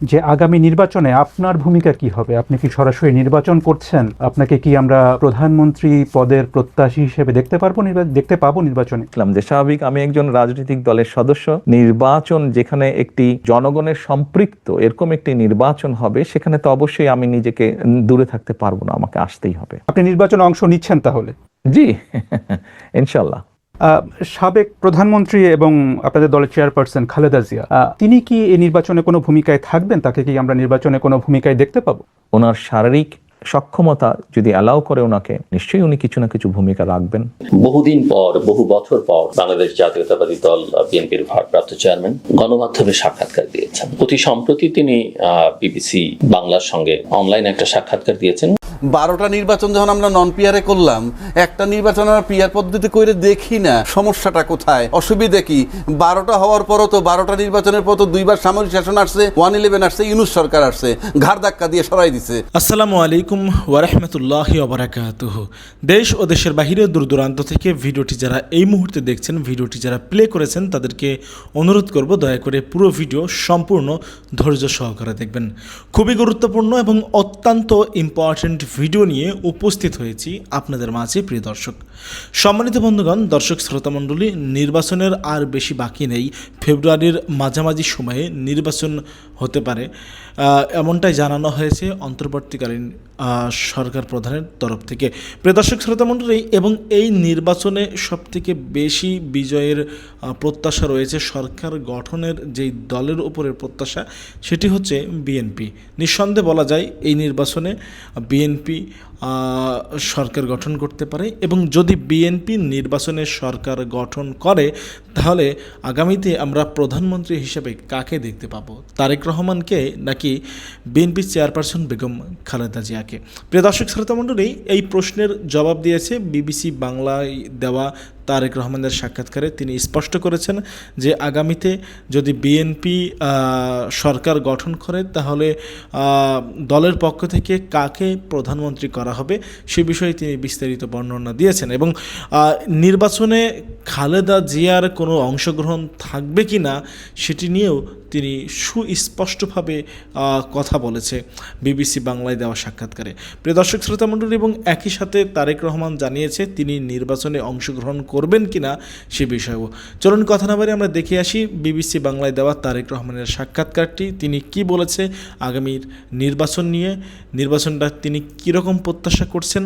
যে আগামী নির্বাচনে আপনার ভূমিকা কি হবে? আপনি কি সরাসরি নির্বাচন করছেন? আপনাকে কি আমরা প্রধানমন্ত্রী পদের প্রত্যাশী হিসেবে দেখতে পারব দেখতে পাবো নির্বাচনে? যে স্বাভাবিক আমি একজন রাজনৈতিক দলের সদস্য। নির্বাচন যেখানে একটি জনগণের সম্পৃক্ত এরকম একটি নির্বাচন হবে সেখানে তো অবশ্যই আমি নিজেকে দূরে থাকতে পারব না আমাকে আসতেই হবে। আপনি নির্বাচনে অংশ নিচ্ছেন তাহলে? জি ইনশাল্লাহ। সাবেক প্রধানমন্ত্রী এবং আপনাদের দলের চেয়ারপারসন খালেদা জিয়া তিনি কি এই নির্বাচনে কোনো ভূমিকায় থাকবেন? তাকে কি আমরা নির্বাচনে কোনো ভূমিকায় দেখতে পাবো? ওনার শারীরিক সক্ষমতা যদি অ্যালাউ করে ওনাকে নিশ্চয়ই উনি কিছু না কিছু ভূমিকা রাখবেন। বহুদিন পর বহু বছর পর বাংলাদেশ জাতীয়তাবাদী দল বিএনপির ভারপ্রাপ্ত চেয়ারম্যান গণমাধ্যমে সাক্ষাৎকার দিয়েছেন। অতি সম্প্রতি তিনি বিবিসি বাংলার সঙ্গে অনলাইন একটা সাক্ষাৎকার দিয়েছেন। বারোটা নির্বাচন যখন আমরা নন পিয়ারে করলাম একটা নির্বাচন আমরা পিয়ার পদ্ধতি করে দেখি না সমস্যাটা কোথায়? অসুবিধা কি? বারোটা হওয়ার পরও তো বারোটা নির্বাচনের পর তো দুইবার সামরিক শাসন আসছে ওয়ান ইলেভেন আসছে ইউনুস সরকার আসছে ঘাড় ধাক্কা দিয়ে সরাই দিছে। আসসালামু আলাইকুম। ওয়ারহমতুল্লাহ ওবরাকাতুহ দেশ ও দেশের বাহিরে দূর দূরান্ত থেকে ভিডিওটি যারা এই মুহূর্তে দেখছেন, ভিডিওটি যারা প্লে করেছেন, তাদেরকে অনুরোধ করব দয়া করে পুরো ভিডিও সম্পূর্ণ ধৈর্য সহকারে দেখবেন। খুবই গুরুত্বপূর্ণ এবং অত্যন্ত ইম্পর্ট্যান্ট ভিডিও নিয়ে উপস্থিত হয়েছি আপনাদের মাঝে, প্রিয় দর্শক। সম্মানিত বন্ধুগণ, দর্শক শ্রোতামণ্ডলী নির্বাচনের আর বেশি বাকি নেই। ফেব্রুয়ারির মাঝামাঝি সময়ে নির্বাচন হতে পারে। এমনটাই জানানো হয়েছে অন্তর্বর্তীকালীন সরকার প্রধানের তরফ থেকে। প্রিয় দর্শক শ্রোতামণ্ডলী এবং এই নির্বাচনে সবথেকে বেশি বিজয়ের প্রত্যাশা রয়েছে সরকার গঠনের যেই দলের উপরের প্রত্যাশা, সেটি হচ্ছে বিএনপি। নিঃসন্দেহে বলা যায়, এই নির্বাচনে বিএনপি সরকার গঠন করতে পারে এবং যদি বিএনপি নির্বাচনে সরকার গঠন করে, তাহলে আগামীতে আমরা প্রধানমন্ত্রী হিসেবে কাকে দেখতে পাব? তারেক রহমানকে নাকি বিএনপি চেয়ারপারসন বেগম খালেদা জিয়াকে? প্রিয় দর্শক, শ্রোতামণ্ডলী, এই প্রশ্নের জবাব দিয়েছে বিবিসি বাংলায় দেওয়া তারেক রহমানের সাক্ষাৎকারে তিনি স্পষ্ট করেছেন যে আগামীতে যদি বিএনপি সরকার গঠন করে, তাহলে দলের পক্ষ থেকে কাকে প্রধানমন্ত্রী করা হবে সে বিষয়ে তিনি বিস্তারিত বর্ণনা দিয়েছেন এবং নির্বাচনে খালেদা জিয়ার কোনো অংশগ্রহণ থাকবে কি না সেটি নিয়েও তিনি সুস্পষ্টভাবে কথা বলেছে বিবিসি বাংলায় দেওয়া সাক্ষাৎকারে। প্রিয় দর্শক শ্রোতা মণ্ডলী এবং একই সাথে তারেক রহমান জানিয়েছে তিনি নির্বাচনে অংশগ্রহণ করবেন কিনা সে বিষয়েও। চলুন কথা না আমরা দেখে আসি বিবিসি বাংলায় দেওয়া তারেক রহমানের সাক্ষাৎকারটি। তিনি কি বলেছে আগামীর নির্বাচন নিয়ে? নির্বাচনটা তিনি কীরকম প্রত্যাশা করছেন?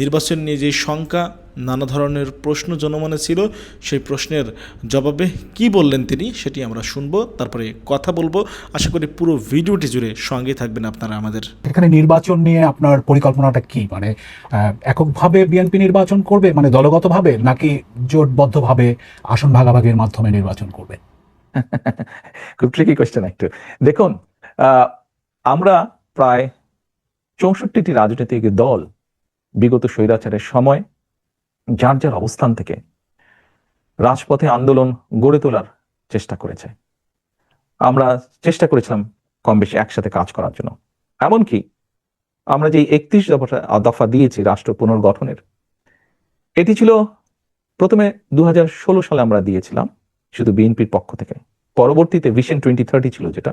নির্বাচন নিয়ে যে শঙ্কা নানা ধরনের প্রশ্ন জনমনে ছিল। সেই প্রশ্নের জবাবে কি বললেন তিনি সেটি আমরা শুনব তারপরে কথা বলব। আশা করি পুরো ভিডিওটি জুড়ে সঙ্গে থাকবেন আপনারা আমাদের। এখানে নির্বাচন নিয়ে আপনার পরিকল্পনাটা কি? মানে এককভাবে বিএনপি নির্বাচন করবে মানে দলগতভাবে নাকি জোটবদ্ধভাবে আসন ভাগাভাগির মাধ্যমে নির্বাচন করবে? খুব ট্রিকি কোয়েশ্চেন একটু। দেখুন আমরা প্রায় চৌষট্টিটি রাজনৈতিক দল বিগত স্বৈরাচারের সময় যার যার অবস্থান থেকে রাজপথে আন্দোলন গড়ে তোলার চেষ্টা করেছে। আমরা চেষ্টা করেছিলাম কম বেশি একসাথে কাজ করার জন্য। এমনকি আমরা যে একত্রিশ দফা দফা দিয়েছি রাষ্ট্র পুনর্গঠনের, এটি ছিল প্রথমে দু হাজার ষোলো সালে আমরা দিয়েছিলাম শুধু বিএনপির পক্ষ থেকে। পরবর্তীতে ভিশন টোয়েন্টি থার্টি ছিল যেটা।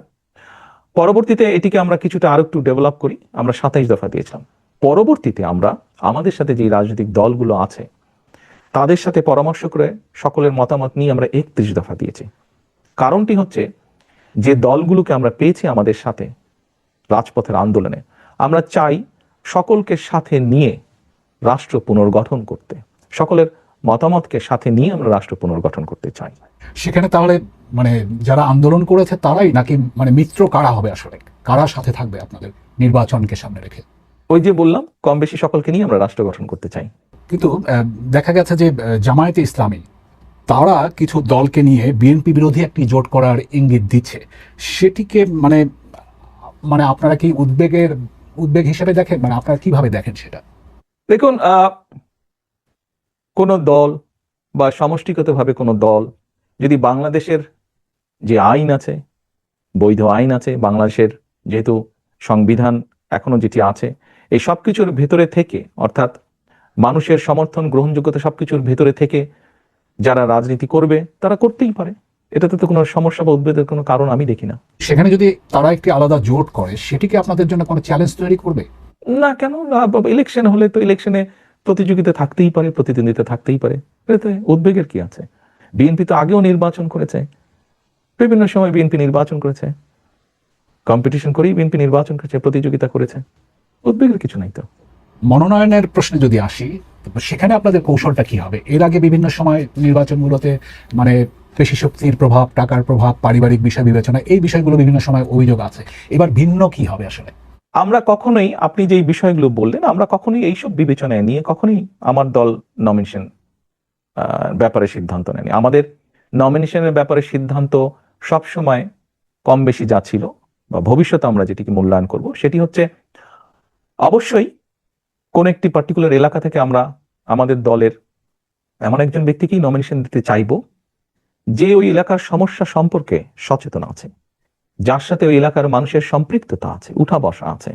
পরবর্তীতে এটিকে আমরা কিছুটা আরও একটু ডেভেলপ করি, আমরা সাতাইশ দফা দিয়েছিলাম। পরবর্তীতে আমরা আমাদের সাথে যে রাজনৈতিক দলগুলো আছে তাদের সাথে পরামর্শ করে সকলের মতামত নিয়ে আমরা একত্রিশ দফা দিয়েছি। কারণটি হচ্ছে যে দলগুলোকে আমরা পেয়েছি আমাদের সাথে রাজপথের আন্দোলনে আমরা চাই সকলকে সাথে নিয়ে রাষ্ট্র পুনর্গঠন করতে সকলের মতামতকে সাথে নিয়ে আমরা রাষ্ট্র পুনর্গঠন করতে চাই। সেখানে তাহলে মানে যারা আন্দোলন করেছে তারাই নাকি মানে মিত্র কারা হবে আসলে? কারা সাথে থাকবে আপনাদের নির্বাচনকে সামনে রেখে? ওই যে বললাম কম বেশি সকলকে নিয়ে আমরা রাষ্ট্র গঠন করতে চাই। কিন্তু দেখা গেছে যে জামায়াতে ইসলামী, তারা কিছু দলকে নিয়ে বিএনপি বিরোধী একটি জোট করার ইঙ্গিত দিচ্ছে। সেটিকে মানে মানে আপনারা কি উদ্বেগের, উদ্বেগ হিসেবে দেখেন? মানে আপনারা কীভাবে দেখেন সেটা? দেখুন কোনো দল বা সমষ্টিগতভাবে কোনো দল যদি বাংলাদেশের যে আইন আছে, বৈধ আইন আছে, বাংলাদেশের যেহেতু সংবিধান এখনও যেটি আছে, এই সব কিছুর ভেতরে থেকে, অর্থাৎ মানুষের সমর্থন গ্রহণযোগ্যতা সবকিছুর ভেতরে থেকে যারা রাজনীতি করবে তারা করতেই পারে। এটাতে তো কোনো সমস্যা বা উদ্বেগের কোনো কারণ আমি দেখি না। সেখানে যদি তারা একটি আলাদা জোট করে সেটি কি আপনাদের জন্য কোনো চ্যালেঞ্জ তৈরি করবে? না কেন? ইলেকশন হলে তো ইলেকশনে প্রতিযোগিতা থাকতেই পারে প্রতিদ্বন্দ্বিতা থাকতেই পারে। এতে উদ্বেগের কি আছে? বিএনপি তো আগেও নির্বাচন করেছে। বিভিন্ন সময় বিএনপি নির্বাচন করেছে। কম্পিটিশন করেই বিএনপি নির্বাচন করেছে প্রতিযোগিতা করেছে। উদ্বেগের কিছু নাই তো। মনোনয়নের প্রশ্নে যদি আসি সেখানে আপনাদের কৌশলটা কি হবে? এর আগে বিভিন্ন সময় নির্বাচনগুলোতে মানে পেশি শক্তির প্রভাব, টাকার প্রভাব, পারিবারিক বিষয় বিবেচনা, এই বিষয়গুলো বিভিন্ন সময় অভিযোগ আছে। এবার ভিন্ন কি হবে আসলে? আমরা কখনোই, আপনি যে বিষয়গুলো বললেন, আমরা কখনোই এইসব বিবেচনায় নিয়ে কখনোই আমার দল নমিনেশন ব্যাপারে সিদ্ধান্ত নেয়নি। আমাদের নমিনেশনের ব্যাপারে সিদ্ধান্ত সব সময় কম বেশি যা ছিল, বা ভবিষ্যতে আমরা যেটিকে মূল্যায়ন করব, সেটি হচ্ছে, অবশ্যই কোন একটি পার্টিকুলার এলাকা থেকে আমরা আমাদের দলের এমন একজন ব্যক্তিকেই নমিনেশন দিতে চাইব, যে ওই এলাকার সমস্যা সম্পর্কে সচেতন আছে, যার সাথে ওই এলাকার মানুষের সম্পৃক্ততা আছে, উঠা বসা আছে,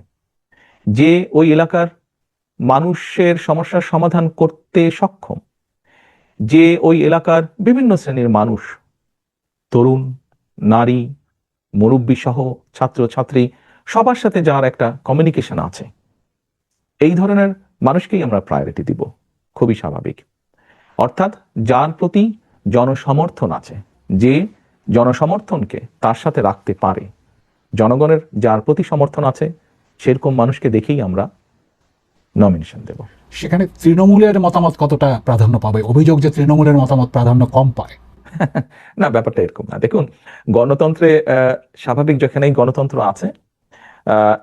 যে ওই এলাকার মানুষের সমস্যার সমাধান করতে সক্ষম, যে ওই এলাকার বিভিন্ন শ্রেণির মানুষ, তরুণ, নারী মুরব্বী সহ ছাত্র ছাত্রী সবার সাথে যার একটা কমিউনিকেশন আছে এই ধরনের মানুষকেই আমরা প্রায়োরিটি দিব। খুবই স্বাভাবিক। অর্থাৎ যার প্রতি জনসমর্থন আছে যে জনসমর্থনকে তার সাথে রাখতে পারে জনগণের যার প্রতি সমর্থন আছে সেরকম মানুষকে দেখেই আমরা নমিনেশন দেব। সেখানে তৃণমূলের মতামত কতটা প্রাধান্য পাবে? অভিযোগ যে তৃণমূলের মতামত প্রাধান্য কম পায়। না ব্যাপারটা এরকম না। দেখুন গণতন্ত্রে আহ, স্বাভাবিক যেখানেই গণতন্ত্র আছে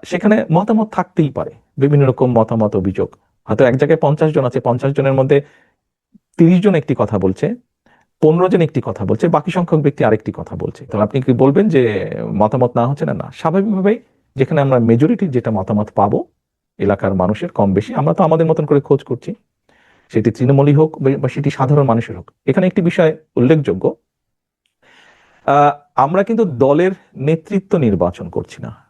সেখানে মতামত থাকতেই পারে। বিভিন্ন রকম মতামত, অভিযোগ। হয়তো এক জায়গায় পঞ্চাশ জন আছে, পঞ্চাশ জনের মধ্যে তিরিশ জন একটি কথা বলছে, পনেরো জন একটি কথা বলছে, বাকি সংখ্যক ব্যক্তি আরেকটি কথা বলছে। তাহলে আপনি কি বলবেন যে মতামত না হচ্ছে না? না, স্বাভাবিকভাবেই যেখানে আমরা মেজরিটির যেটা মতামত পাবো, এলাকার মানুষের কম বেশি, আমরা তো আমাদের মতন করে খোঁজ করছি। সেটি তৃণমূলই হোক বা- সেটি সাধারণ মানুষের হোক। এখানে একটি বিষয় উল্লেখযোগ্য আমরা কিন্তু দলের নেতৃত্ব নির্বাচন করছি না।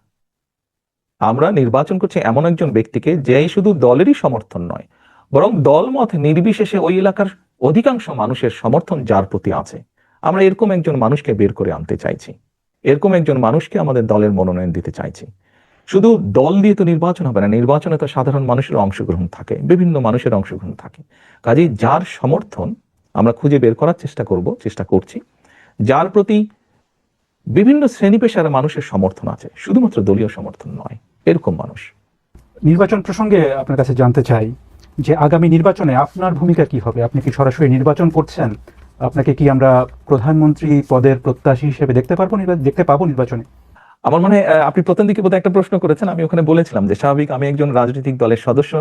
আমরা নির্বাচন করছি এমন একজন ব্যক্তিকে যে শুধু দলেরই সমর্থন নয়, বরং দলমত নির্বিশেষে ওই এলাকার অধিকাংশ মানুষের সমর্থন যার প্রতি আছে। আমরা এরকম একজন মানুষকে বের করে আনতে চাইছি। এরকম একজন মানুষকে আমাদের দলের মনোনয়ন দিতে চাইছি। শুধু দল দিয়ে তো নির্বাচন হবে না, নির্বাচনে তো সাধারণ মানুষের অংশগ্রহণ থাকে, বিভিন্ন মানুষের অংশগ্রহণ থাকে। কাজেই যার সমর্থন আমরা খুঁজে বের করার চেষ্টা করব, চেষ্টা করছি। যার প্রতি বিভিন্ন শ্রেণি পেশার মানুষের সমর্থন আছে, শুধুমাত্র দলীয় সমর্থন নয়। এরকম মানুষ। নির্বাচন প্রসঙ্গে আপনার কাছে জানতে চাই যে আগামী নির্বাচনে আপনার ভূমিকা কি হবে? আপনি কি সরাসরি নির্বাচন করছেন? আপনাকে কি আমরা প্রধানমন্ত্রী পদের প্রত্যাশী হিসেবে দেখতে পারব দেখতে পাবো নির্বাচনে? আমার মনে আপনি প্রথম দিকে বোধহয় একটা প্রশ্ন করেছেন আমি ওখানে বলেছিলাম যে স্বাভাবিক আমি একজন রাজনৈতিক দলের সদস্য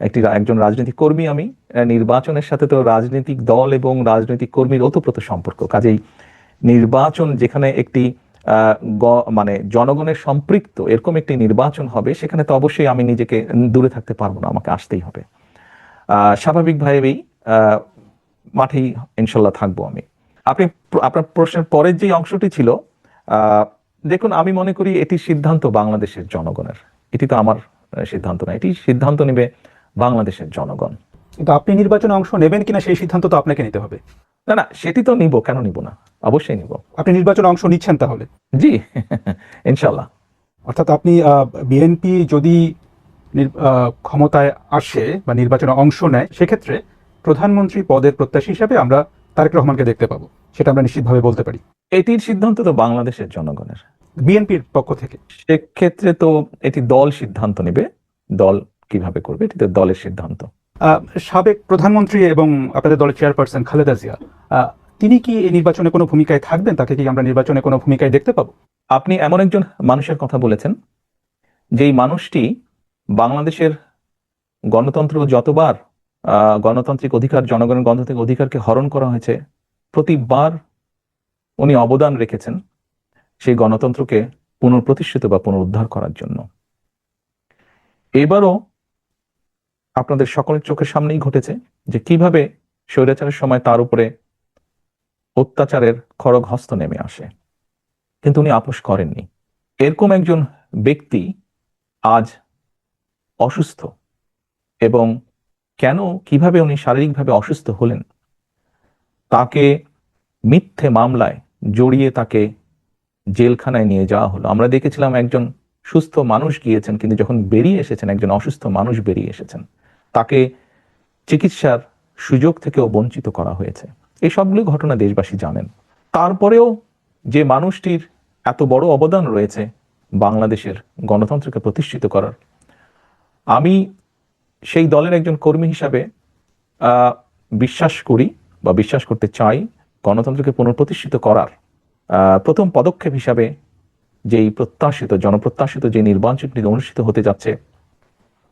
একটি একজন রাজনৈতিক কর্মী আমি নির্বাচনের সাথে তো রাজনৈতিক দল এবং রাজনৈতিক কর্মীর ওতপ্রোত সম্পর্ক। কাজেই নির্বাচন যেখানে একটি মানে জনগণের সম্পৃক্ত এরকম একটি নির্বাচন হবে, সেখানে তো অবশ্যই আমি নিজেকে দূরে থাকতে পারব না, আমাকে আসতেই হবে। স্বাভাবিকভাবেই মাঠেই ইনশাল্লাহ থাকব আমি। আপনি আপনার প্রশ্নের পরের যে অংশটি ছিল দেখুন, আমি মনে করি এটি সিদ্ধান্ত বাংলাদেশের জনগণের। এটি তো আমার সিদ্ধান্ত না, এটি সিদ্ধান্ত নেবে বাংলাদেশের জনগণ। কিন্তু আপনি নির্বাচনে অংশ নেবেন কিনা সেই সিদ্ধান্ত তো আপনাকে নিতে হবে। না না সেটি তো নিব কেন নিব না? অবশ্যই নিব। আপনি নির্বাচনে অংশ নিচ্ছেন তাহলে? জি ইনশাল্লাহ। অর্থাৎ আপনি বিএনপি যদি ক্ষমতায় আসে বা নির্বাচনে অংশ নেয় সেক্ষেত্রে প্রধানমন্ত্রী পদের প্রত্যাশী হিসাবে আমরা তারেক রহমানকে দেখতে পাবো। সেটা আমরা নিশ্চিতভাবে বলতে পারি। এটির সিদ্ধান্ত তো বাংলাদেশের জনগণের। বিএনপির পক্ষ থেকে। সেক্ষেত্রে তো এটি দল সিদ্ধান্ত নেবে। দল কীভাবে করবে এটি তো দলের সিদ্ধান্ত। সাবেক প্রধানমন্ত্রী এবং আপনাদের দলের চেয়ারপারসন খালেদা জিয়া তিনি কি এই নির্বাচনে কোনো ভূমিকায় থাকবেন? তাকে কি আমরা নির্বাচনে কোনো ভূমিকায় দেখতে পাবো? আপনি এমন একজন মানুষের কথা বলেছেন, যেই মানুষটি বাংলাদেশের গণতন্ত্র যতবার গণতান্ত্রিক অধিকার, জনগণের গণতান্ত্রিক অধিকারকে হরণ করা হয়েছে, প্রতিবার উনি অবদান রেখেছেন সেই গণতন্ত্রকে পুনঃপ্রতিষ্ঠিত বা পুনরুদ্ধার করার জন্য। এবারও আপনাদের সকলের চোখের সামনেই ঘটেছে যে কীভাবে স্বৈরাচারের সময় তার উপরে অত্যাচারের খড়গ হস্ত নেমে আসে। কিন্তু উনি আপোষ করেননি। এরকম একজন ব্যক্তি আজ অসুস্থ এবং কেন, কীভাবে উনি শারীরিকভাবে অসুস্থ হলেন, তাকে মিথ্যে মামলায় জড়িয়ে তাকে জেলখানায় নিয়ে যাওয়া হলো। আমরা দেখেছিলাম একজন সুস্থ মানুষ গিয়েছেন, কিন্তু যখন বেরিয়ে এসেছেন, একজন অসুস্থ মানুষ বেরিয়ে এসেছেন। তাকে চিকিৎসার সুযোগ থেকেও বঞ্চিত করা হয়েছে। এই সবগুলো ঘটনা দেশবাসী জানেন। তারপরেও যে মানুষটির এত বড় অবদান রয়েছে বাংলাদেশের গণতন্ত্রকে প্রতিষ্ঠিত করার, আমি সেই দলের একজন কর্মী হিসাবে বিশ্বাস করি বা বিশ্বাস করতে চাই গণতন্ত্রকে পুনঃপ্রতিষ্ঠিত করার প্রথম পদক্ষেপ হিসাবে যেই প্রত্যাশিত, জনপ্রত্যাশিত যে নির্বাচনটি অনুষ্ঠিত হতে যাচ্ছে,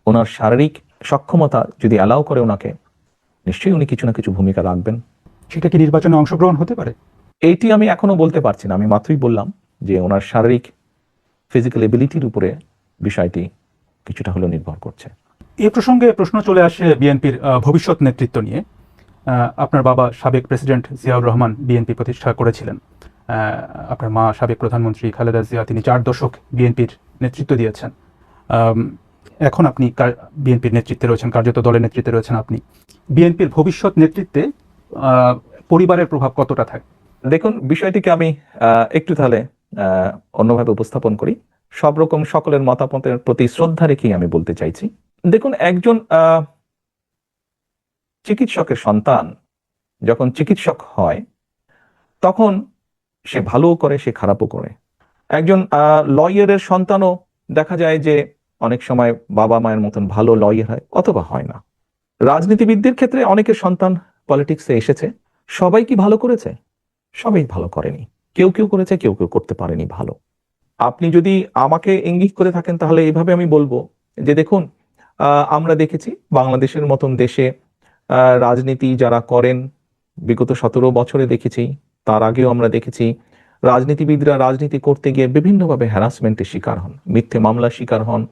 ওনার শারীরিক সক্ষমতা যদি অ্যালাউ করে ওনাকে নিশ্চয়ই উনি কিছু না কিছু ভূমিকা রাখবেন। সেটা কি নির্বাচনে অংশগ্রহণ হতে পারে? এইটি আমি এখনও বলতে পারছি না আমি মাত্রই বললাম যে ওনার শারীরিক ফিজিক্যাল এবিলিটির উপরে বিষয়টি কিছুটা হলেও নির্ভর করছে। এ প্রসঙ্গে প্রশ্ন চলে আসে বিএনপির ভবিষ্যৎ নেতৃত্ব নিয়ে। আপনার বাবা সাবেক প্রেসিডেন্ট জিয়াউর রহমান বিএনপি প্রতিষ্ঠা করেছিলেন। আপনার মা সাবেক প্রধানমন্ত্রী খালেদা জিয়া তিনি চার দশক বিএনপির নেতৃত্ব দিয়েছেন। এখন আপনি বিএনপির নেতৃত্বে রয়েছেন, কার্যত দলের নেতৃত্বে রয়েছেন আপনি। বিএনপির ভবিষ্যৎ নেতৃত্বে পরিবারের প্রভাব কতটা থাকে দেখুন, বিষয়টিকে আমি একটু তাহলে অন্যভাবে উপস্থাপন করি। সব রকম সকলের মতামতের প্রতি শ্রদ্ধা রেখেই আমি বলতে চাইছি। দেখুন, একজন চিকিৎসকের সন্তান যখন চিকিৎসক হয়, তখন সে ভালোও করে, সে খারাপও করে। একজন লয়ারের সন্তানও দেখা যায় যে অনেক সময় বাবা মায়ের মতন ভালো লয়ার হয়, অথবা হয় না। রাজনীতিবিদদের ক্ষেত্রে অনেকের সন্তান পলিটিক্সে এসেছে, সবাই কি ভালো করেছে? সবাই ভালো করেনি। কেউ কেউ করেছে, কেউ কেউ করতে পারেনি ভালো। আপনি যদি আমাকে ইঙ্গিত করে থাকেন, তাহলে এইভাবে আমি বলব যে দেখুন আমরা দেখেছি বাংলাদেশের মতন দেশে রাজনীতি যারা করেন, বিগত সতেরো বছরে দেখেছি, তার আগেও আমরা দেখেছি, রাজনীতিবিদরা রাজনীতি করতে গিয়ে বিভিন্নভাবে হ্যারাসমেন্টের শিকার হন, মিথ্যে মামলার শিকার হন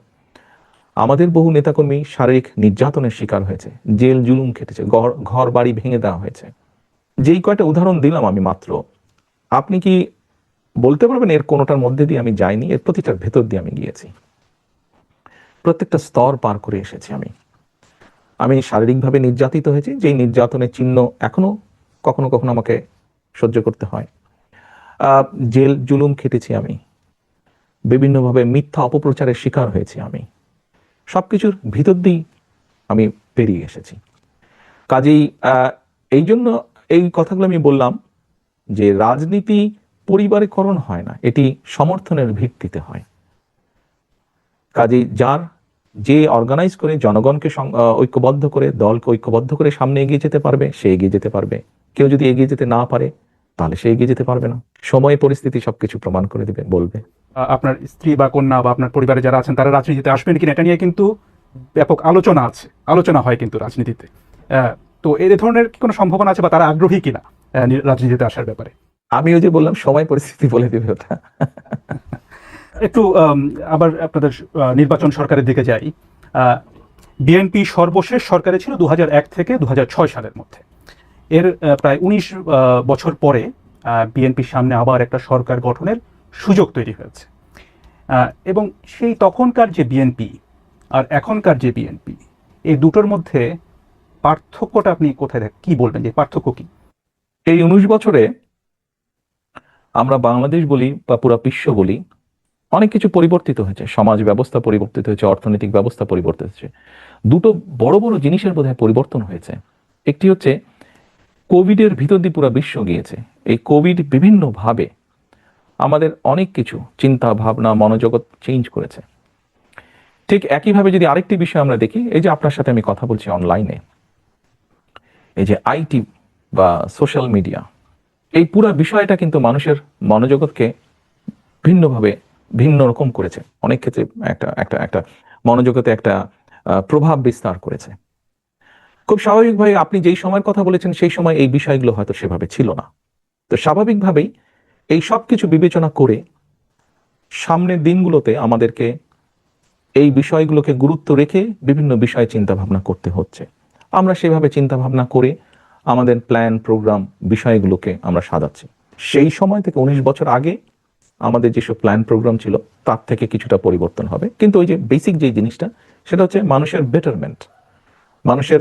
আমাদের বহু নেতাকর্মী শারীরিক নির্যাতনের শিকার হয়েছে। জেল জুলুম খেটেছে, ঘর বাড়ি ভেঙে দেওয়া হয়েছে। যেই কয়টা উদাহরণ দিলাম আমি মাত্র, আপনি কি বলতে পারবেন এর কোনোটার মধ্যে দিয়ে আমি যাইনি? এর প্রতিটার ভেতর দিয়ে আমি গিয়েছি। প্রত্যেকটা স্তর পার করে এসেছি আমি। আমি শারীরিকভাবে নির্যাতিত হয়েছি, যেই নির্যাতনের চিহ্ন এখনও কখনো কখনো আমাকে সহ্য করতে হয়। জেল জুলুম খেটেছি আমি। বিভিন্নভাবে মিথ্যা অপপ্রচারের শিকার হয়েছি আমি। সবকিছুর ভিতর দিয়েই আমি পেরিয়ে এসেছি। কাজেই এই জন্য এই কথাগুলো আমি বললাম যে রাজনীতি পরিবারীকরণ হয় না, এটি সমর্থনের ভিত্তিতে হয়। কাজেই যার যে অর্গানাইজ করে জনগণকে ঐক্যবদ্ধ করে, দলকে ঐক্যবদ্ধ করে সামনে এগিয়ে যেতে পারবে, সে এগিয়ে যেতে পারবে। কেউ যদি এগিয়ে যেতে না পারে, তাহলে সে এগিয়ে যেতে পারবে না। সময়, পরিস্থিতি সবকিছু প্রমাণ করে দিবে, বলবে। আপনার স্ত্রী বা কন্যা বা আপনার পরিবারে যারা আছেন তারা রাজনীতিতে আসবেন কিনা এটা নিয়ে কিন্তু ব্যাপক আলোচনা আছে। আলোচনা হয় কিন্তু রাজনীতিতে। তো এই ধরনের কি কোনো সম্ভাবনা আছে বা তারা আগ্রহী কিনা রাজনীতিতে আসার ব্যাপারে? আমি ওই যে বললাম সময় পরিস্থিতি বলে দিবে ওটা। একটু আবার আপনাদের নির্বাচন সরকারের দিকে যাই। বিএনপি সর্বশেষ সরকারে ছিল দু হাজার এক থেকে দু হাজার ছয় সালের মধ্যে। এর প্রায় উনিশ বছর পরে বিএনপির সামনে আবার একটা সরকার গঠনের সুযোগ তৈরি হয়েছে। এবং সেই তখনকার যে বিএনপি আর এখনকার যে বিএনপি এই দুটোর মধ্যে পার্থক্যটা আপনি কোথায় দেখ, কি বলবেন যে পার্থক্য কি? এই উনিশ বছরে আমরা বাংলাদেশ বলি বা পুরা বিশ্ব বলি, অনেক কিছু পরিবর্তিত হয়েছে। সমাজ ব্যবস্থা পরিবর্তিত হয়েছে, অর্থনৈতিক ব্যবস্থা পরিবর্তিত হয়েছে। দুটো বড় বড় জিনিসের বোধহয় পরিবর্তন হয়েছে। একটি হচ্ছে, কোভিডের ভিতর দিয়ে পুরো বিশ্ব গিয়েছে। এই কোভিড বিভিন্নভাবে আমাদের অনেক কিছু চিন্তা, ভাবনা, মনোজগৎ চেঞ্জ করেছে। ঠিক একইভাবে যদি আরেকটি বিষয় আমরা দেখি, এই যে আপনার সাথে আমি কথা বলছি অনলাইনে এই যে আইটি বা সোশ্যাল মিডিয়া এই পুরো বিষয়টা কিন্তু মানুষের মনোজগৎকে ভিন্নভাবে ভিন্ন রকম করেছে। অনেক ক্ষেত্রে একটা একটা একটা মনোজগতে একটা প্রভাব বিস্তার করেছে। খুব স্বাভাবিকভাবে আপনি যেই সময়ের কথা বলেছেন, সেই সময় এই বিষয়গুলো হয়তো সেভাবে ছিল না। তো স্বাভাবিকভাবেই এই সব কিছু বিবেচনা করে সামনের দিনগুলোতে আমাদেরকে এই বিষয়গুলোকে গুরুত্ব রেখে বিভিন্ন বিষয়ে চিন্তা ভাবনা করতে হচ্ছে। আমরা সেভাবে চিন্তা ভাবনা করে আমাদের প্ল্যান, প্রোগ্রাম, বিষয়গুলোকে আমরা সাজাচ্ছি। সেই সময় থেকে উনিশ বছর আগে আমাদের যেসব প্ল্যান, প্রোগ্রাম ছিল, তার থেকে কিছুটা পরিবর্তন হবে। কিন্তু ওই যে বেসিক যে জিনিসটা, সেটা হচ্ছে মানুষের বেটারমেন্ট মানুষের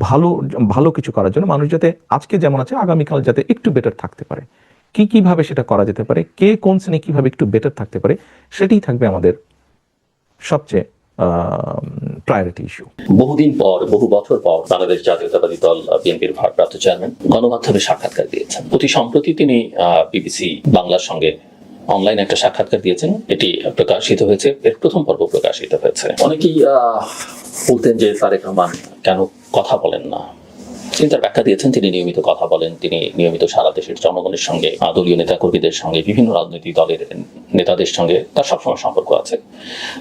ভালো ভালো কিছু করার জন্য, মানুষ যাতে আজকে যেমন আছে, আগামীকাল যাতে একটু বেটার থাকতে পারে। কি, কীভাবে সেটা করা যেতে পারে, কে কোন শ্রেণি কীভাবে একটু বেটার থাকতে পারে, সেটাই থাকবে আমাদের সবচেয়ে প্রায়োরিটি ইস্যু বহুদিন পর, বহু বছর পর বাংলাদেশ জাতীয়তাবাদী দল বিএনপির ভারপ্রাপ্ত চেয়ারম্যান গণমাধ্যমে সাক্ষাৎকার দিয়েছেন। অতি সম্প্রতি তিনি বিবিসি বাংলার সঙ্গে অনলাইনে একটা সাক্ষাৎকার দিয়েছেন। এটি প্রকাশিত হয়েছে, এর প্রথম পর্ব প্রকাশিত হয়েছে। অনেকেই বলতেন যে তারেক রহমান কেন কথা বলেন না। তিনি তার ব্যাখ্যা দিয়েছেন। তিনি নিয়মিত কথা বলেন, তিনি নিয়মিত সারা দেশের জনগণের সঙ্গে দলীয় নেতাকর্মীদের সঙ্গে, বিভিন্ন রাজনৈতিক দলের নেতাদের সঙ্গে তার সবসময় সম্পর্ক আছে।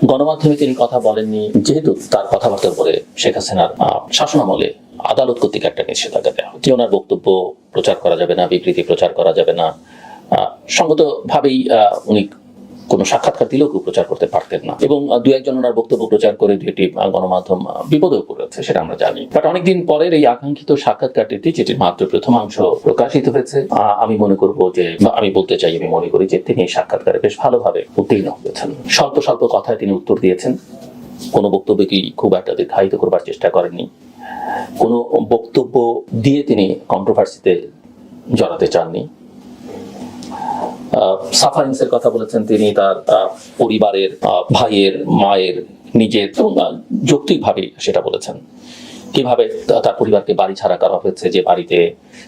গণমাধ্যমে তিনি কথা বলেননি, যেহেতু তার কথাবার্তার পরে শেখ হাসিনার শাসনামলে আদালত কর্তৃক একটা নিষেধাজ্ঞা দেওয়া। যে ওনার বক্তব্য প্রচার করা যাবে না, বিবৃতি প্রচার করা যাবে না। সঙ্গতভাবেই উনি কোনো সাক্ষাৎকার দিলেও কেউ প্রচার করতে পারতেন না। এবং দু একজন ওনার বক্তব্য প্রচার করে আহ, গণমাধ্যম বিপদেও পড়েছে সেটা আমরা জানি। বাট অনেকদিন পরের এই আকাঙ্ক্ষিত সাক্ষাৎকারটিতে যেটির মাত্র প্রথমাংশ প্রকাশিত হয়েছে আমি মনে করব যে আমি বলতে চাই আমি মনে করি যে তিনি এই সাক্ষাৎকারে বেশ ভালোভাবে উত্তীর্ণ হয়েছেন। স্বল্প স্বল্প কথায় তিনি উত্তর দিয়েছেন। কোনো বক্তব্যকেই খুব একটা দীর্ঘায়িত করবার চেষ্টা করেননি। কোনো বক্তব্য দিয়ে তিনি কন্ট্রোভার্সিতে জড়াতে চাননি। সাফারিংস এর কথা বলেছেন তিনি, তার পরিবারের ভাইয়ের, মায়ের, নিজের যৌক্তিকভাবে সেটা বলেছেন। কীভাবে তার পরিবারকে বাড়ি ছাড়া করা হয়েছে, যে বাড়িতে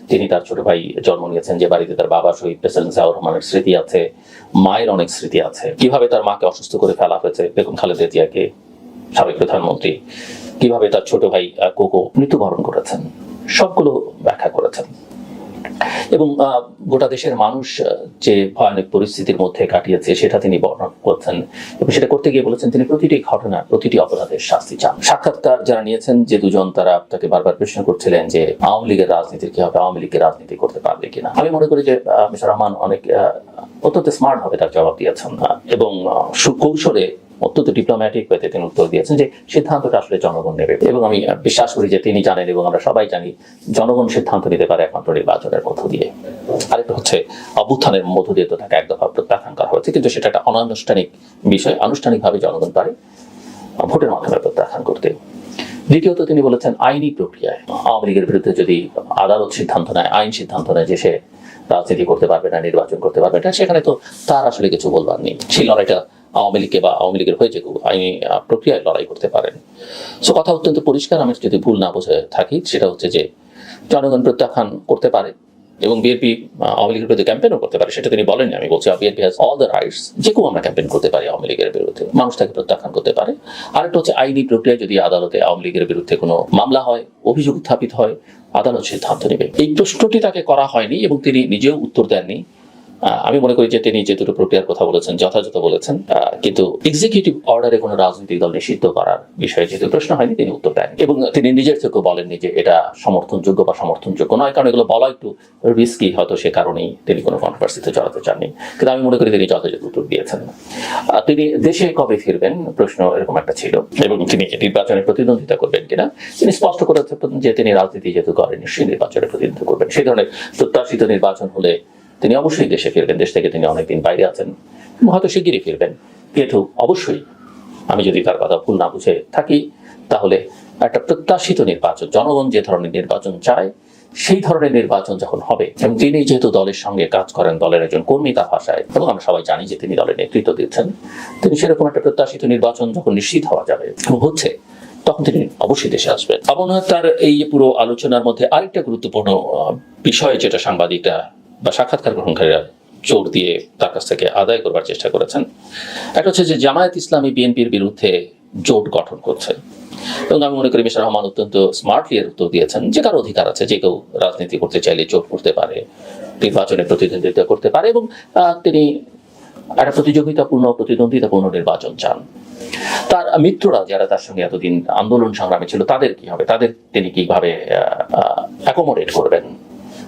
তিনি তার ছোট ভাই জন্ম নিয়েছেন, যে বাড়িতে তার বাবা শহীদ প্রেসিডেন্ট জিয়াউর রহমানের স্মৃতি আছে, মায়ের অনেক স্মৃতি আছে। কীভাবে তার মাকে অসুস্থ করে ফেলা হয়েছে, বেগম খালেদা জিয়াকে সাবেক প্রধানমন্ত্রী, কীভাবে তার ছোট ভাই কোকো মৃত্যুবরণ করেছেন, সবগুলো ব্যাখ্যা করেছেন। এবং গোটা দেশের মানুষ যে ভয়ানক পরিস্থিতির মধ্যে কাটিয়েছে, সেটা তিনি বর্ণনা করছেন এবং সেটা করতে গিয়ে বলেছেন, তিনি প্রতিটি ঘটনা, প্রতিটি অপরাধের শাস্তি চান। সাক্ষাৎকার যারা নিয়েছেন যে দুজন, তারা তাকে বারবার প্রশ্ন করছিলেন যে, আওয়ামী লীগের রাজনীতির কি হবে? আওয়ামী লীগের রাজনীতি করতে পারবে কিনা? আমি মনে করি যে মিস্টার রহমান অনেক অত্যন্ত স্মার্ট ভাবে তার জবাব দিয়েছেন এবং সুকৌশলে অত্যন্ত ডিপ্লোম্যাটিক ওয়েতে তিনি উত্তর দিয়েছেন যে সিদ্ধান্তটা আসলে জনগণ নেবে। এবং আমি বিশ্বাস করি যে তিনি জানেন এবং আমরা সবাই জানি জনগণ সিদ্ধান্ত নিতে পারে একমাত্র নির্বাচনের মধ্য দিয়ে। আরেকটা হচ্ছে অভ্যুত্থানের মধ্য দিয়ে তো তাকে এক দফা প্রত্যাখ্যান করা হয়েছে, কিন্তু সেটা একটা অনানুষ্ঠানিক বিষয়, আনুষ্ঠানিকভাবে জনগণ পারে ভোটের মাধ্যমে প্রত্যাখ্যান করতে। দ্বিতীয়ত তিনি বলেছেন আইনি প্রক্রিয়ায়। আওয়ামী লীগের বিরুদ্ধে যদি আদালত সিদ্ধান্ত নেয়, আইন সিদ্ধান্ত নেয় যে সে রাজনীতি করতে পারবে না, নির্বাচন করতে পারবে না, সেখানে তো তার আসলে কিছু বলবার নেই। সেই লড়াইটা আওয়ামী লীগে বা আওয়ামী লীগের হয়ে যে আইনি প্রক্রিয়ায় লড়াই করতে পারেন। সো কথা অত্যন্ত পরিষ্কার। আমি যদি ভুল না বুঝে থাকি, সেটা হচ্ছে যে জনগণ প্রত্যাখ্যান করতে পারে এবং বিএনপি আওয়ামী লীগের বিরুদ্ধে ক্যাম্পেনও করতে পারে, সেটা তিনি বলেননি। আমি বলছি BNP has all the rights যে কেউ আমরা ক্যাম্পেন করতে পারি আওয়ামী লীগের বিরুদ্ধে। মানুষ তাকে প্রত্যাখ্যান করতে পারে। আরেকটা হচ্ছে আইনি প্রক্রিয়ায় যদি আদালতে আওয়ামী লীগের বিরুদ্ধে কোনো মামলা হয়, অভিযোগ উত্থাপিত হয়, আদালত সিদ্ধান্ত নেবে। এই প্রশ্নটি তাকে করা হয়নি এবং তিনি নিজেও উত্তর দেননি। আমি মনে করি যে তিনি যে দুটো প্রক্রিয়ার কথা বলেছেন, যথাযথ বলেছেন কিন্তু এক্সিকিউটিভ অর্ডারে কোনো রাজনৈতিক দল নিষিদ্ধ করার বিষয়ে যেহেতু প্রশ্ন হয়নি, তিনি উত্তর দেন এবং তিনি নিজের থেকেও বলেননি যে এটা সমর্থনযোগ্য বা সমর্থনযোগ্য নয়, কারণ এগুলো বলা একটু রিস্কি হয়তো সে কারণেই তিনি কোনো কন্ট্রোভার্সিতে জড়াতে চাননি। কিন্তু আমি মনে করি তিনি যথাযথ উত্তর দিয়েছেন। তিনি দেশে কবে ফিরবেন, প্রশ্ন এরকম একটা ছিল। এবং তিনি নির্বাচনে প্রতিদ্বন্দ্বিতা করবেন কিনা, তিনি স্পষ্ট করেছেন যে তিনি রাজনীতি যেহেতু করেন, নিশ্চয়ই নির্বাচনে প্রতিদ্বন্দ্বিতা করবেন। সেই ধরনের প্রত্যাশিত নির্বাচন হলে তিনি অবশ্যই দেশে ফিরবেন, দেশ থেকে তিনি অনেকদিন বাইরে আছেন। হয়তো শিগগিরই ফিরবেন। কিন্তু অবশ্যই আমি যদি তার কথা ভুল না বুঝে থাকি, তাহলে একটা প্রত্যাশিত নির্বাচন, জনগণ যে ধরনের নির্বাচন চায়, সেই ধরনের নির্বাচন যখন হবে, এবং তিনি যেহেতু দলের সঙ্গে কাজ করেন, দলের একজন কর্মী তার ভাষায়, এবং আমরা সবাই জানি যে তিনি দলের নেতৃত্ব দিচ্ছেন, তিনি সেরকম একটা প্রত্যাশিত নির্বাচন যখন নিশ্চিত হওয়া যাবে হচ্ছে, তখন তিনি অবশ্যই দেশে আসবেন। হয় তার এই পুরো আলোচনার মধ্যে আরেকটা গুরুত্বপূর্ণ বিষয় যেটা সাংবাদিকরা বা সাক্ষাৎকার গ্রহণকারীরা জোর দিয়ে তার কাছ থেকে আদায় করবার চেষ্টা করেছেন। একটা হচ্ছে যে জামায়াত ইসলামী বিএনপির বিরুদ্ধে জোট গঠন করছে। এবং আমি মনে করি মিশার রহমান অত্যন্ত স্মার্টলি এর উত্তর দিয়েছেন যে কারও অধিকার আছে, যে কেউ রাজনীতি করতে চাইলে জোট করতে পারে, নির্বাচনে প্রতিদ্বন্দ্বিতা করতে পারে এবং তিনি একটা প্রতিযোগিতাপূর্ণ, প্রতিদ্বন্দ্বিতাপূর্ণ নির্বাচন চান। তার মিত্ররা যারা তার সঙ্গে এতদিন আন্দোলন সংগ্রামে ছিল, তাদের কি হবে? তাদের তিনি কীভাবে অ্যাকোমোডেট করবেন?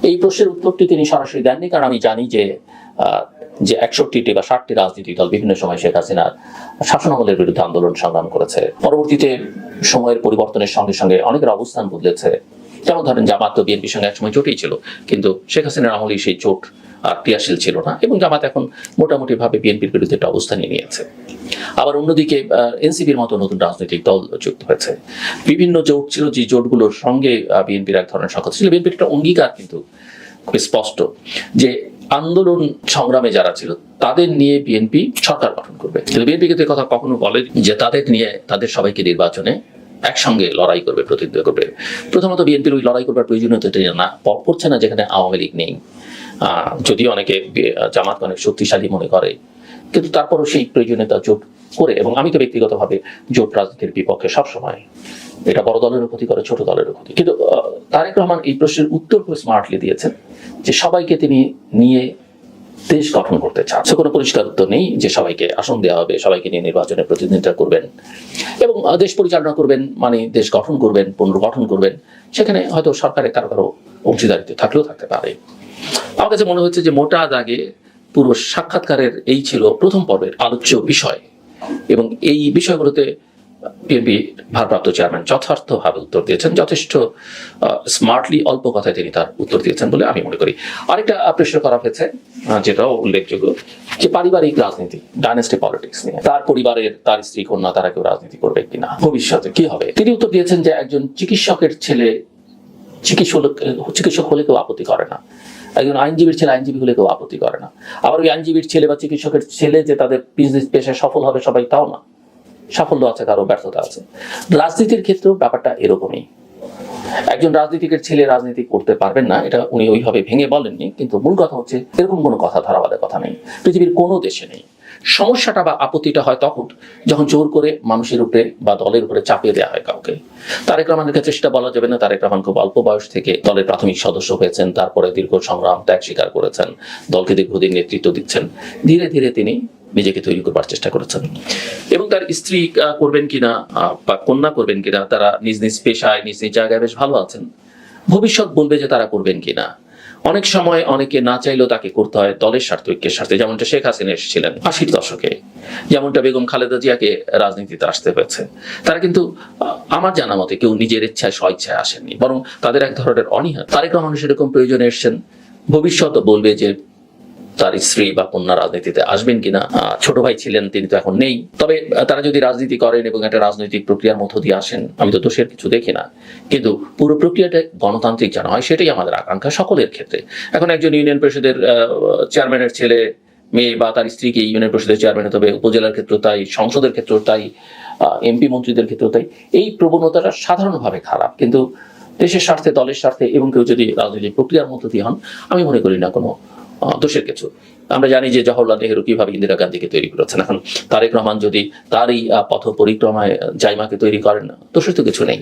এই প্রশ্নের উত্তরটি তিনি সরাসরি দেননি, কারণ আমি জানি যে যে একষট্টিটি বা ষাটটি রাজনৈতিক দল বিভিন্ন সময় শেখ হাসিনার শাসনামলের বিরুদ্ধে আন্দোলন সংগ্রাম করেছে। পরবর্তীতে সময়ের পরিবর্তনের সঙ্গে সঙ্গে অনেকের অবস্থান বদলেছে। যেমন ধরেন জামাত তো বিএনপির সঙ্গে একসময় জোটেই ছিল, কিন্তু শেখ হাসিনার আমলেই সেই আর ক্রিয়াশীল ছিল না এবং জামাত এখন মোটামুটি ভাবে বিএনপির বিরুদ্ধে একটা অবস্থান নিয়ে নিয়েছে। আবার অন্যদিকে এনসিপির মতো নতুন রাজনৈতিক দল যুক্ত হয়েছে। বিভিন্ন জোট ছিল, যে জোটগুলোর সঙ্গে বিএনপির এক ধরনের সংকট ছিল। বিএনপির একটা অঙ্গীকার কিন্তু খুব স্পষ্ট, যে আন্দোলন সংগ্রামে যারা ছিল, তাদের নিয়ে বিএনপি সরকার গঠন করবে। কিন্তু বিএনপি কিন্তু কথা কখনো বলে যে তাদের নিয়ে, তাদের সবাইকে নির্বাচনে একসঙ্গে লড়াই করবে, প্রতিদ্বন্দ্বিতা করবে। প্রথমত বিএনপির ওই লড়াই করবার প্রয়োজনীয়তা না পড়ছে না যেখানে আওয়ামী লীগ নেই যদিও অনেকে জামাত অনেক শক্তিশালী মনে করে, কিন্তু তারপরও সেই প্রয়োজনীয়তা জোট করে, এবং আমি তো ব্যক্তিগতভাবে জোট রাজনীতির বিপক্ষে সবসময় এটা বড় দলেরও ক্ষতি করে, ছোট দলেরও ক্ষতি। কিন্তু তারেক রহমান এই প্রশ্নের উত্তর খুব স্মার্টলি দিয়েছেন যে সবাইকে তিনি নিয়ে দেশ গঠন করতে চান। সে কোনো পরিষ্কার উত্তর নেই যে সবাইকে আসন দেওয়া হবে, সবাইকে নিয়ে নির্বাচনে প্রতিনিধিত্ব করবেন এবং দেশ পরিচালনা করবেন মানে দেশ গঠন করবেন, পুনর্গঠন করবেন, সেখানে হয়তো সরকারের কারও কারও অংশীদারিত্ব থাকলেও থাকতে পারে। আমার কাছে মনে হচ্ছে যে মোটা দাগে পুরো সাক্ষাৎকারের এই ছিল প্রথম পর্বের আলোচ্য বিষয়। এবং এই বিষয়গুলোতে বিএনপি ভারপ্রাপ্ত চেয়ারম্যান যথার্থভাবে উত্তর দিয়েছেন। যথেষ্ট স্মার্টলি অল্প কথায় তিনি তার উত্তর দিয়েছেন বলে আমি মনে করি। আরেকটা প্রশ্ন করা হয়েছে যেটাও উল্লেখযোগ্য, যে পারিবারিক রাজনীতি ডাইনেস্টি পলিটিক্স নিয়ে, তার পরিবারের, তার স্ত্রী, কন্যা, তারা কেউ রাজনীতি করবে কিনা, ভবিষ্যতে কি হবে? তিনি উত্তর দিয়েছেন যে একজন চিকিৎসকের ছেলে, চিকিৎসক চিকিৎসক হলে কেউ আপত্তি করে না। একজন আইনজীবীর ছেলে আইনজীবী হলে কেউ আপত্তি করে না। আবার ওই আইনজীবীর ছেলে বা চিকিৎসকের ছেলে যে তাদের বিজনেস পেশায় সফল হবে সবাই তাও না। সাফল্য আছে, কারও ব্যর্থতা আছে। রাজনীতির ক্ষেত্রেও ব্যাপারটা এরকমই। একজন রাজনীতিকের ছেলে রাজনীতি করতে পারবেন না, এটা উনি ওইভাবে ভেঙে বলেননি, কিন্তু মূল কথা হচ্ছে এরকম কোনো কথা ধারাবাদের কথা নেই। পৃথিবীর কোনো দেশে নেই। সমস্যাটা বা আপত্তিটা হয় তখন যখন জোর করে মানুষের উপরে বা দলের উপরে চাপিয়ে দেওয়া হয় কাউকে। তারেক রহমানের ক্ষেত্রে সেটা বলা যাবে না। তারেক রহমান খুব অল্প বয়স থেকে দলের প্রাথমিক সদস্য হয়েছেন, তারপরে দীর্ঘ সংগ্রাম ত্যাগ স্বীকার করেছেন, দলকে দীর্ঘদিন নেতৃত্ব দিচ্ছেন। ধীরে ধীরে তিনি নিজেকে তৈরি করবার চেষ্টা করেছেন। এবং তার স্ত্রী করবেন কিনা বা কন্যা করবেন কিনা, তারা নিজ নিজ পেশায়, নিজ নিজ জায়গায় বেশ ভালো আছেন। ভবিষ্যৎ বলবে যে তারা করবেন কিনা। অনেক সময় অনেকে না চাইলেও তাকে করতে হয় দলের স্বার্থ, ঐক্যের স্বার্থে। যেমনটা শেখ হাসিনা এসেছিলেন আশির দশকে। যেমনটা বেগম খালেদা জিয়াকে রাজনীতিতে আসতে হয়েছে। তারা কিন্তু, আমার জানা মতে, কেউ নিজের ইচ্ছায় স্বইচ্ছায় আসেননি। বরং তাদের এক ধরনের অনীহা। তারেক রহমান সেরকম প্রয়োজনে এসছেন। ভবিষ্যৎ বলবে যে তার স্ত্রী বা কন্যা রাজনীতিতে আসবেন কিনা ছোট ভাই ছিলেন, তিনি তো এখন নেই। তবে তারা যদি রাজনীতি করেন এবং একটা রাজনৈতিক প্রক্রিয়ার মধ্য দিয়ে আসেন, আমি তো দোষের কিছু দেখি না। কিন্তু পুরো প্রক্রিয়াটা গণতান্ত্রিক যেন হয়, সেটাই আমাদের আকাঙ্ক্ষা সকলের ক্ষেত্রে। এখন একজন ইউনিয়ন পরিষদের চেয়ারম্যানের ছেলে, মেয়ে বা তার স্ত্রীকে ইউনিয়ন পরিষদের চেয়ারম্যান হতে হবে, উপজেলার ক্ষেত্রে তাই, সংসদের ক্ষেত্রেও তাই এমপি মন্ত্রীদের ক্ষেত্রেও তাই। এই প্রবণতাটা সাধারণভাবে খারাপ। কিন্তু দেশের স্বার্থে, দলের স্বার্থে এবং কেউ যদি রাজনৈতিক প্রক্রিয়ার মধ্য দিয়ে হন, আমি মনে করি না কোনো দোষের কিছু। আমরা জানি যে জওহরলাল নেহরু কীভাবে ইন্দিরা গান্ধীকে তৈরি করেছেন। এখন তারেক রহমান যদি তারই পথ পরিক্রমায় জাইমাকে তৈরি করেন, দোষের তো কিছু নেই।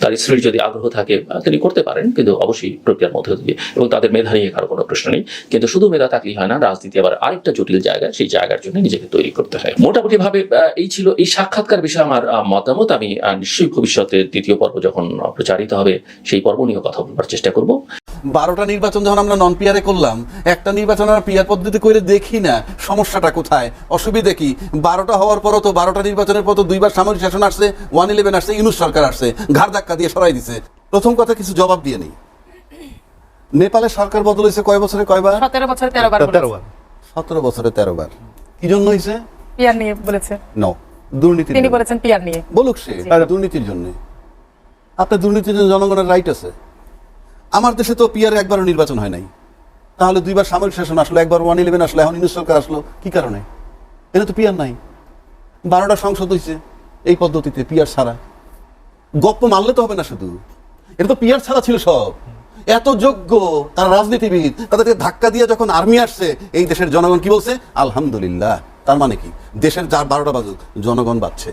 তার স্ত্রীর যদি আগ্রহ থাকে তিনি করতে পারেন, কিন্তু অবশ্যই প্রক্রিয়ার মধ্যে দিয়ে। এবং তাদের মেধা নিয়ে কারও কোনো প্রশ্ন নেই। কিন্তু শুধু মেধা থাকলেই হয় না, রাজনীতি আবার আরেকটা জটিল জায়গা, সেই জায়গার জন্য নিজেকে তৈরি করতে হয়। মোটামুটিভাবে এই ছিল এই সাক্ষাৎকার বিষয়ে আমার মতামত। আমি নিশ্চয়ই ভবিষ্যতে দ্বিতীয় পর্ব যখন প্রচারিত হবে, সেই পর্ব নিয়ে কথা বলবার চেষ্টা করব। বারোটা নির্বাচন যখন আমরা নন পিয়ারে করলাম একটা নির্বাচন আমরা পিয়ার পদ্ধতি করে দেখি না সমস্যাটা কোথায়। অসুবিধা কি? বারোটা হওয়ার পরও তো বারোটা নির্বাচনের পর তো দুইবার সামরিক শাসন আসছে ওয়ান ইলেভেন আসছে ইউনুস সরকার আসছে ঘাড় ধাক্কা দিয়ে সরাই দিছে। প্রথম কথা কিছু জবাব দিয়ে নেই। নেপালের সরকার বদল হয়েছে কয় বছরে কয়বার? সতেরো বছরে তেরো বার তেরো বার। সতেরো বছরে তেরো বার। কি জন্য হয়েছে? পিয়ার নিয়ে বলেছে। ন দুর্নীতি তিনি বলেছেন পিয়ার নিয়ে। বলুক সে দুর্নীতির জন্য। আপনার দুর্নীতির জন্য জনগণের রাইট আছে। আমার দেশে তো পিয়ারে একবারও নির্বাচন হয় নাই। তাহলে দুইবার সামরিক শাসন আসলো, একবার ওয়ান ইলেভেন আসলো, এখন ইউনিট সরকার আসলো, কি কারণে? এটা তো পিয়ার নাই। বারোটা সংসদ হয়েছে এই পদ্ধতিতে পিয়ার ছাড়া। গপ্প মারলে তো হবে না শুধু। এটা তো পিয়ার ছাড়া ছিল সব। এত যোগ্য তারা রাজনীতিবিদ, তাদেরকে ধাক্কা দিয়ে যখন আর্মি আসছে, এই দেশের জনগণ কি বলছে? আলহামদুলিল্লাহ। তার মানে কি? দেশের যার বারোটা বাজুক, জনগণ বাড়ছে।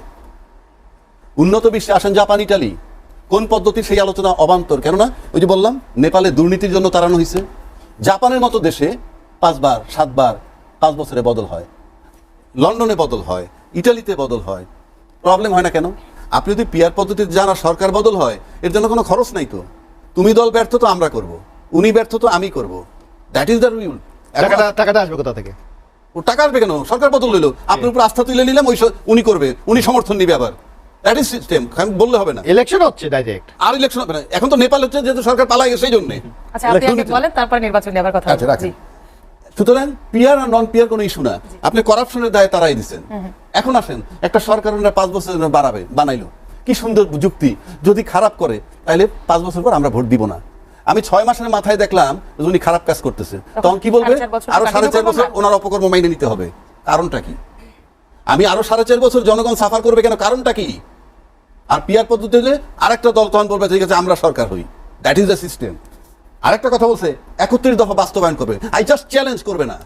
উন্নত বিশ্বে আসেন জাপান ইটালি কোন পদ্ধতির সেই আলোচনা অবান্তর? কেননা ওই যে বললাম নেপালে দুর্নীতির জন্য তাড়ানো হয়েছে জাপানের মতো দেশে পাঁচবার সাতবার পাঁচ বছরে বদল হয়। লন্ডনে বদল হয় ইটালিতে বদল হয়। প্রবলেম হয় না কেন? আপনি যদি পিয়ার পদ্ধতিতে আর সরকার বদল হয় এর জন্য কোনো খরচ নাই তো। তুমি দল ব্যর্থ তো আমরা করব। উনি ব্যর্থ তো আমি করব। দ্যাট ইজ দ্য রুল টাকাটা টাকাটা আসবে কোথা থেকে? ও টাকা আসবে কেন? সরকার বদল হইল আপনার উপর আস্থা তুলে নিলাম ওই উনি করবে। উনি সমর্থন নিবে আবার। দ্যাট ইজ সিস্টেম বললে হবে না ইলেকশন হচ্ছে ডাইরেক্ট আর ইলেকশন হবে না এখন তো নেপাল হচ্ছে যেহেতু সরকার পালাই সেই জন্য আচ্ছা আপনি আগে বলেন তারপর নির্বাচন নিয়ে আবার কথা আচ্ছা জি। সুতরাং পিয়ার আর নন পিয়ার কোনো ইস্যু না। আপনি করাপশনের দায় তারাই দিচ্ছেন এখন আসেন একটা সরকার ওনারা পাঁচ বছর জন্য বাড়াবে বানাইলো। কি সুন্দর যুক্তি। যদি খারাপ করে তাহলে পাঁচ বছর পর আমরা ভোট দিব না। আমি ছয় মাসের মাথায় দেখলাম উনি খারাপ কাজ করতেছে। তখন কি বলবে? আরও সাড়ে চার বছর ওনার অপকর্ম মাইনে নিতে হবে। কারণটা কি? আমি আরও সাড়ে চার বছর জনগণ সাফার করবে কেন? কারণটা কি? আর পিয়ার পদ্ধতি হলে আরেকটা দল তখন বলবে ঠিক আছে আমরা সরকার হই। দ্যাট ইজ দ্য সিস্টেম আরেকটা কথা বলছে একত্রিশ দফা বাস্তবায়ন করবে। আই জাস্ট চ্যালেঞ্জ করবে না।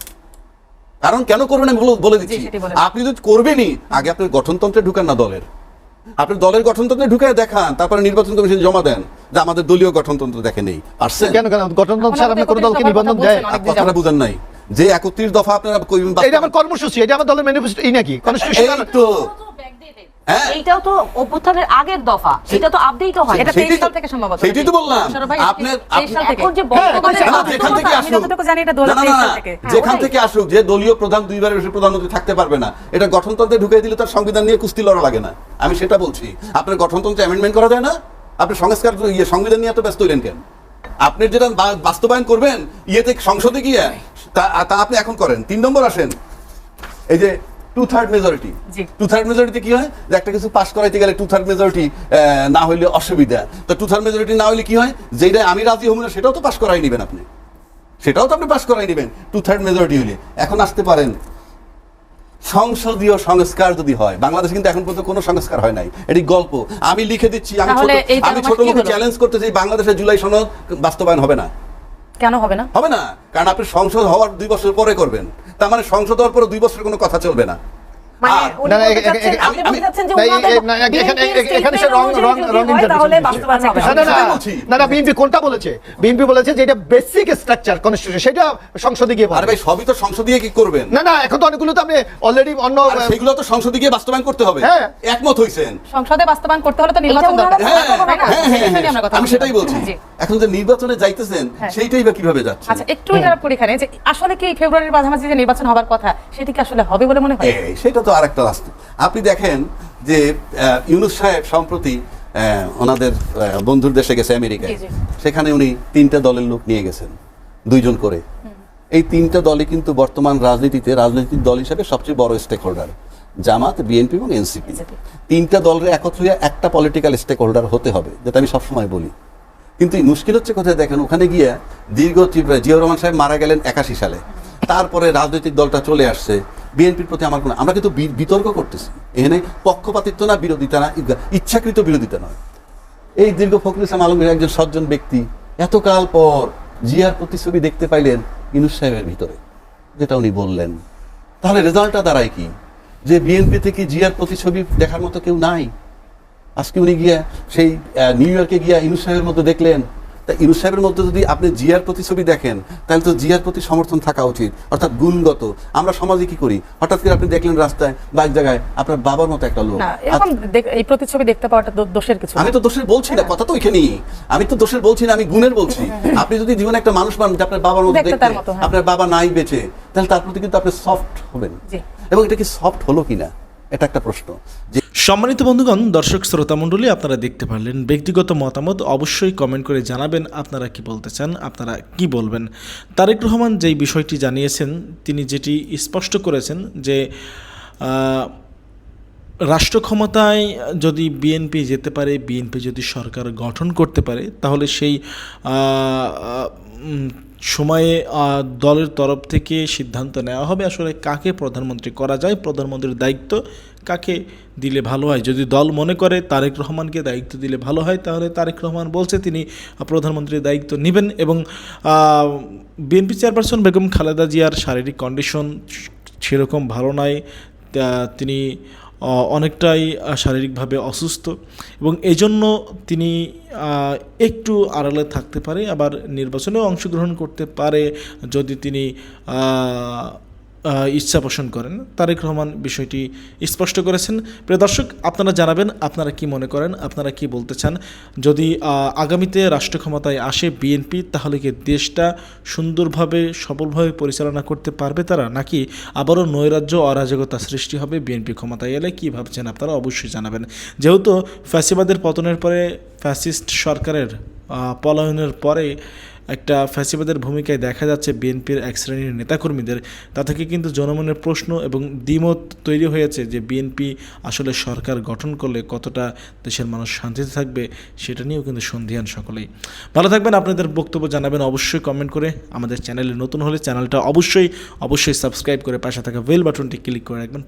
কারণ কেন করবে না আমি বলে- দিচ্ছি। আপনি যদি করবেনই আগে আপনার গঠনতন্ত্রে ঢুকান না দলের। আপনি দলের গঠনতন্ত্রে ঢুকে দেখান তারপরে নির্বাচন কমিশন জমা দেন যে আমাদের দলীয় গঠনতন্ত্র দেখে নেই। আসছেন কেন কেন? গঠনতন্ত্র ছাড়া আপনি কোনো দলকে নিবন্ধন দেয়? অনেক কথাটা বুঝেন নাই। যে একত্রিশ দফা আপনারা এটা আমার কর্মসূচি এটা আমার দলের ম্যানিফেস্টো এই নাকি? এই তো। হ্যাঁ। এইটাও তো অভ্যুত্থানের আগের দফা। এটা তো আপডেটও হয়। এটা সেইটাই তেইশ সাল থেকে সম্ভবত সেইটাই তো বললাম। আপনার- তেইশ সাল থেকে। এখন যে হ্যাঁ, যেখান থেকে আসুক। জানি এটা সাল থেকে। যেখান থেকে আসুক যে দলীয় প্রধান দুইবারের বেশি প্রধানমন্ত্রী থাকতে পারবে না। এটা গঠনতন্ত্রে ঢুকিয়ে দিলে তার সংবিধান নিয়ে কুস্তি লড়া লাগে না। আমি সেটা বলছি। আপনার গঠনতন্ত্রে অ্যামেন্ডমেন্ট করা যায় না? আপনি সংস্কার ইয়ে সংবিধান নিয়ে এত ব্যস্ত হইলেন কেন? আপনি যেটা বাস্তবায়ন করবেন ইয়েতে সংসদে গিয়ে তা আপনি এখন করেন। তিন নম্বর আসেন। এই যে two third majority two third majority কি হয়? যে একটা কিছু পাস করাইতে গেলে টু থার্ড মেজরিটি না হইলে অসুবিধা। তো টু থার্ড মেজরিটি না হইলে কি হয়? যেটা আমি রাজি হব না সেটাও তো পাস করাই নেবেন আপনি। সেটাও তো আপনি পাস করাই নেবেন টু থার্ড মেজরিটি হইলে। এখন আসতে পারেন। সংসদীয় সংস্কার যদি হয় বাংলাদেশে কিন্তু এখন পর্যন্ত কোনো সংস্কার হয় নাই। এটি গল্প। আমি লিখে দিচ্ছি আমি ছোট আমি ছোট মুখে? চ্যালেঞ্জ করতেছি বাংলাদেশের জুলাই সনদ বাস্তবায়ন হবে না। কেন হবে না? হবে না। কারণ আপনি সংসদ হওয়ার দুই বছর পরে করবেন। তার মানে সংসদ হওয়ার পরে দুই বছরের কোনো কথা চলবে না। কোনটা বলেছে? বিএনপি বলেছে যে এটা বেসিক স্ট্রাকচার কনস্টিটিউশন সেটা সংসদে গিয়ে আরে ভাই সবই তো কি করবেন? না না এখন তো অনেকগুলো তো আপনি অলরেডি অন্য সেগুলো তো সংসদে গিয়ে বাস্তবায়ন করতে হবে। হ্যাঁ। একমত হইছেন। সংসদে বাস্তবায়ন করতে হলে তো নির্বাচন দরকার। হ্যাঁ? হ্যাঁ, হ্যাঁ, আমি সেটাই বলছি। এখন যে নির্বাচনে যাইতেছেন। সেইটাই বা কীভাবে যাচ্ছে? আচ্ছা একটু ইন্টারাপ্ট করি এখানে যে আসলে কি ফেব্রুয়ারির মাঝামাঝি যে নির্বাচন হবার কথা সেটি কি আসলে হবে বলে মনে হয়? সেটা তো আরেকটা রাস্তা। আপনি দেখেন যে ইউনুস সাহেব সম্প্রতি ওনাদের বন্ধুর দেশে গেছে আমেরিকায়। সেখানে উনি তিনটা দলের লোক নিয়ে গেছেন দুইজন করে। এই তিনটা দলই কিন্তু বর্তমান রাজনীতিতে রাজনৈতিক দল হিসেবে সবচেয়ে বড় স্টেক হোল্ডার জামাত বিএনপি এবং এনসিপি। তিনটা দলের একত্রে একটা পলিটিক্যাল স্টেক হোল্ডার হতে হবে যেটা আমি সবসময় বলি। কিন্তু এই মুশকিল হচ্ছে কোথায় দেখেন ওখানে গিয়ে দীর্ঘ জিয়াউর রহমান সাহেব মারা গেলেন একাশি সালে। তারপরে রাজনৈতিক দলটা চলে আসছে। বিএনপির প্রতি আমার কোনো আমরা কিন্তু বিতর্ক করতেছি। এখানে পক্ষপাতিত্ব না বিরোধিতা না ইচ্ছাকৃত বিরোধিতা নয়। এই দীর্ঘ ফখরুল ইসলাম আলমের একজন সজ্জন ব্যক্তি, এতকাল পর জিয়ার প্রতিছবি দেখতে পাইলেন ইনুস সাহেবের ভিতরে, যেটা উনি বললেন। তাহলে রেজাল্টটা দাঁড়ায় কি? যে বিএনপি থেকে জিয়ার প্রতিছবি দেখার মতো কেউ নাই? আজকে উনি গিয়া সেই নিউ ইয়র্কে গিয়া ইনুস সাহেবের মতো দেখলেন তা ইনুস সাহেবের মধ্যে যদি আপনি জিয়ার প্রতি ছবি দেখেন তাহলে তো জিয়ার প্রতি সমর্থন থাকা উচিত। অর্থাৎ গুণগত। আমরা সমাজে কি করি? হঠাৎ করে আপনি দেখলেন রাস্তায় বা এক জায়গায় আপনার বাবার মতো একটা লোক। দেখ- এই প্রতিচ্ছবি দেখতে পাওয়াটা দোষের কিছু আমি তো দোষের বলছি না কথা তো ওইখানেই। আমি তো দোষের বলছি না আমি গুণের বলছি। আপনি যদি জীবনে একটা মানুষ পান যে আপনার বাবার মতো দেখতে হ্যাঁ। আপনার বাবা নাই বেঁচে তাহলে তার প্রতি কিন্তু আপনি সফট হবেন। এবং এটা কি সফট হলো কিনা? এটা একটা প্রশ্ন। যে সম্মানিত বন্ধুগণ, দর্শক শ্রোতা মণ্ডলী, আপনারা দেখতে পারলেন ব্যক্তিগত মতামত, অবশ্যই কমেন্ট করে জানাবেন আপনারা কি বলতে চান, আপনারা কি বলবেন। তারেক রহমান যেই বিষয়টি জানিয়েছেন, তিনি যেটি স্পষ্ট করেছেন যে রাষ্ট্র ক্ষমতায় যদি বিএনপি যেতে পারে, বিএনপি যদি সরকার গঠন করতে পারে, তাহলে সেই সময়ে দলের তরফ থেকে সিদ্ধান্ত নেওয়া হবে। আসলে কাকে প্রধানমন্ত্রী করা যায়, প্রধানমন্ত্রীর দায়িত্ব কাকে দিলে ভালো হয়? যদি দল মনে করে তারেক রহমানকে দায়িত্ব দিলে ভালো হয়, তাহলে তারেক রহমান বলছে তিনি প্রধানমন্ত্রীর দায়িত্ব নেবেন এবং বিএনপি চেয়ারপারসন বেগম খালেদা জিয়ার শারীরিক কন্ডিশন সেরকম ভালো নয় তিনি অনেকটাই শারীরিকভাবে অসুস্থ এবং এজন্য জন্য তিনি একটু আড়ালে থাকতে পারে, আবার নির্বাচনেও অংশগ্রহণ করতে পারে যদি তিনি ইচ্ছা পোষণ করেন। তারেক রহমান বিষয়টি স্পষ্ট করেছেন। প্রিয় দর্শক, আপনারা জানাবেন আপনারা কি মনে করেন, আপনারা কি বলতে চান। যদি আগামীতে রাষ্ট্র ক্ষমতায় আসে বিএনপি, তাহলে কি দেশটা সুন্দরভাবে সফলভাবে পরিচালনা করতে পারবে তারা? নাকি আবারও নৈরাজ্য, অরাজকতা সৃষ্টি হবে বিএনপি ক্ষমতায় এলে? কী ভাবছেন আপনারা? অবশ্যই জানাবেন। যেহেতু ফ্যাসিবাদের পতনের পরে ফ্যাসিস্ট সরকারের পলায়নের পরে একটা ফ্যাসিবাদের ভূমিকায় দেখা যাচ্ছে বিএনপির এক শ্রেণির নেতাকর্মীদের। তা থেকে কিন্তু জনমনের প্রশ্ন এবং দ্বিমত তৈরি হয়েছে যে বিএনপি আসলে সরকার গঠন করলে কতটা দেশের মানুষ শান্তিতে থাকবে, সেটা নিয়েও কিন্তু সন্ধিয়ান সকলেই। ভালো থাকবেন, আপনাদের বক্তব্য জানাবেন অবশ্যই কমেন্ট করে। আমাদের চ্যানেলে নতুন হলে চ্যানেলটা অবশ্যই অবশ্যই সাবস্ক্রাইব করে পাশে থাকা বেল বাটনটি ক্লিক করে রাখবেন।